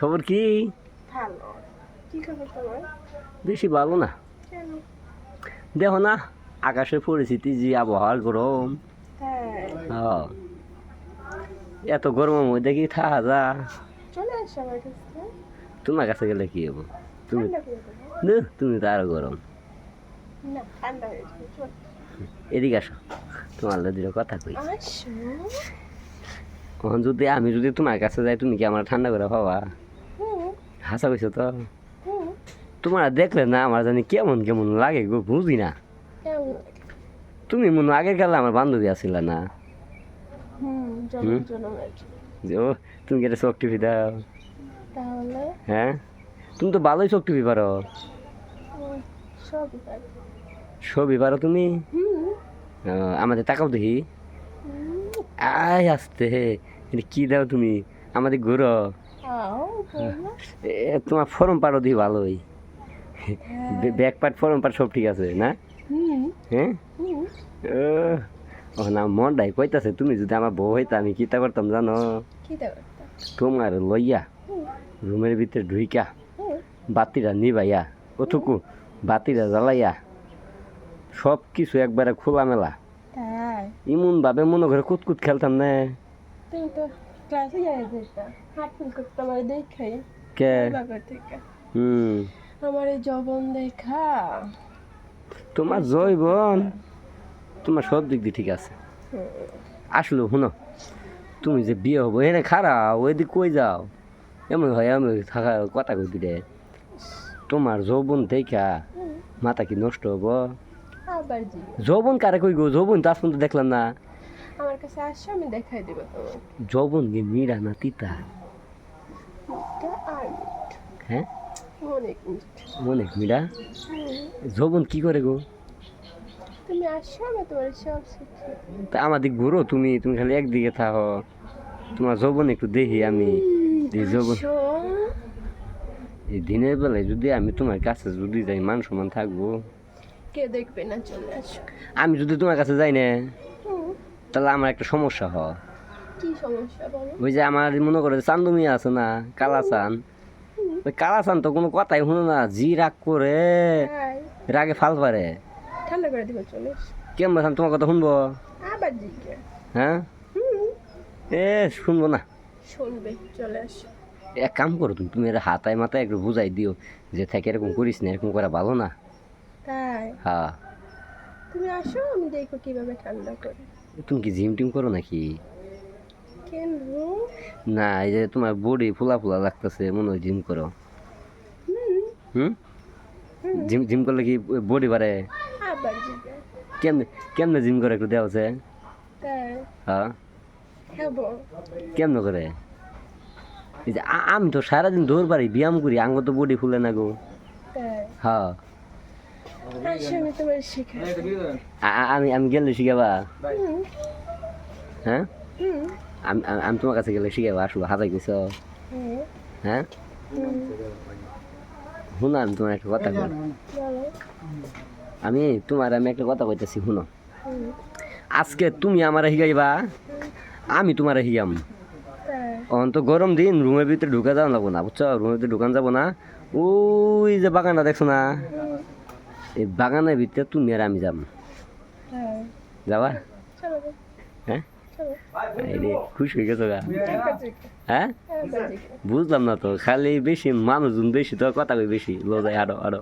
খবর কি? ভালো। কি খবর তোমার? বেশি ভালো না। দেখো না আকাশের পরিস্থিতি যে আবহাওয়ার গরম। হ্যাঁ। এত গরমের মধ্যে কি থাকা যা তোমার কাছে গেলে কি হব? তুমি তুমি তো আরও গরম। এদিকে আসো তোমার দুটো কথা কই। যদি আমি যদি তোমার কাছে যাই তুমি কি আমার ঠান্ডা করে পাবা? হাসা কইছো তো তোমার দেখলে না আমার জানি কেমন কেমন লাগে গো বুঝি না। তুমি মনে আগের কালে আমার বান্ধবী আছিল না? ও তুমি কি একটা চোখ টিভি দাও হ্যাঁ? তুমি তো ভালোই চোখ টিভি পারো। সবই পারো। তুমি? আমাদের তাকাও দেখি। আয় আসতে কি দাও তুমি? আমাদের ঘুরো। তোমার ফরম পারো দিই ভালোই। হ্যাঁ। ব্যাক পার্ট ফরম পার্ট সব ঠিক আছে না? হ্যাঁ? ও না মনটাই কইতাছে তুমি যদি আমার বউ হইতা আমি কিতা করতাম জানো? তোমার লইয়া রুমের ভিতরে ঢুইকা বাতিটা নিবাইয়া ওটুকু বাতিটা জ্বালাইয়া সব কিছু একবারে খোলামেলা। ইমন ভাবে মনে করে কুতকুত খেলতাম না। ক্লাসে যাই যেটা হাঁটফুল করতে আমার দেখাই কে? হুম। আমার এই জবন দেখা। তোমার জৈবন তোমার সব দিক দিয়ে ঠিক আছে। আসলো শুনো। তুমি যে বিয়ে হব এনে খারা ওই দিক কই যাও? এমন হয় এমন থাকা কথা কই দিলে তোমার যৌবন দেখা মাথা কি নষ্ট হব? যৌবন কারে কই গো যৌবন তো আজ পর্যন্ত দেখলাম না। আমার কাছে আসো আমি দেখাই দেবো তোমাকে। যৌবন গে মিরা না তিতা? আর হ্যাঁ? অনেক মিরা? হুম, কি করে গো? তুমি আসো আমি তোমার সব শিখি তা আমাদের ঘুরো তুমি তুমি খালি একদিকে থাকো তোমার যৌবন একটু দেখি আমি। যৌবন এই দিনের বেলায় যদি আমি তোমার কাছে যদি যাই মান সমান থাকব। কে দেখবে না চলে আসো। আমি যদি তোমার কাছে যাই না তাহলে আমার একটা সমস্যা হয় ওই যে আমার মনে করে চান্দুমি আছে না কালাচান। ওই কালাচান তো কোনো কথাই শুনো না জি রাগ করে রাগে ফাল পারে। কেমন আছেন? তোমার কথা শুনব? হ্যাঁ? এ শুনব না। শুনবে চলে আসো। এক কাম করো তুমি তুমি হাতায় মাথায় একটু বুঝাই দিও যে থেকে এরকম করিস না এরকম করা ভালো না। তাই? হ্যাঁ। তুমি আসো আমি দেখো কীভাবে ঠান্ডা করে। তুমি কি জিম টিম করো নাকি? না এই যে তোমার বডি ফুলা ফুলা লাগতেছে মনে হয় জিম করো। হুম। জিম জিম করলে কি বডি? বাড়ে কেমনে কেমনে জিম করে একটু দেওয়া আছে? হ্যাঁ। কেমনে করে? এই যে আমি তো সারাদিন দৌড় পারি ব্যায়াম করি আঙ্গ তো বডি ফুলে না গো। হ্যাঁ। আমি আমি গেলে শিখাবা। হ্যাঁ? আমি আমি- তোমার কাছে গেলে শিখাবা আসব হাতাই গেছ হ্যাঁ? শুনো আমি তোমার একটা কথা কই। আমি তোমার আমি একটা কথা কইতেছি শুনো আজকে তুমি আমার শিখাইবা আমি তোমার শিখাম। অন তো গরম দিন রুমের ভিতরে ঢুকা যাওয়া লাগবো না বুঝছ? রুমের ভিতরে ঢুকান যাব না। ওই যে বাগানটা দেখছ না? এই বাগানের ভিতরে তুমি আর আমি যাম যাবা? হ্যাঁ? খুশি হয়ে গেছো হ্যাঁ? বুঝলাম না তো, খালি বেশি মানুষজন বেশি তো কথা বেশি? লজায় আরও আরও।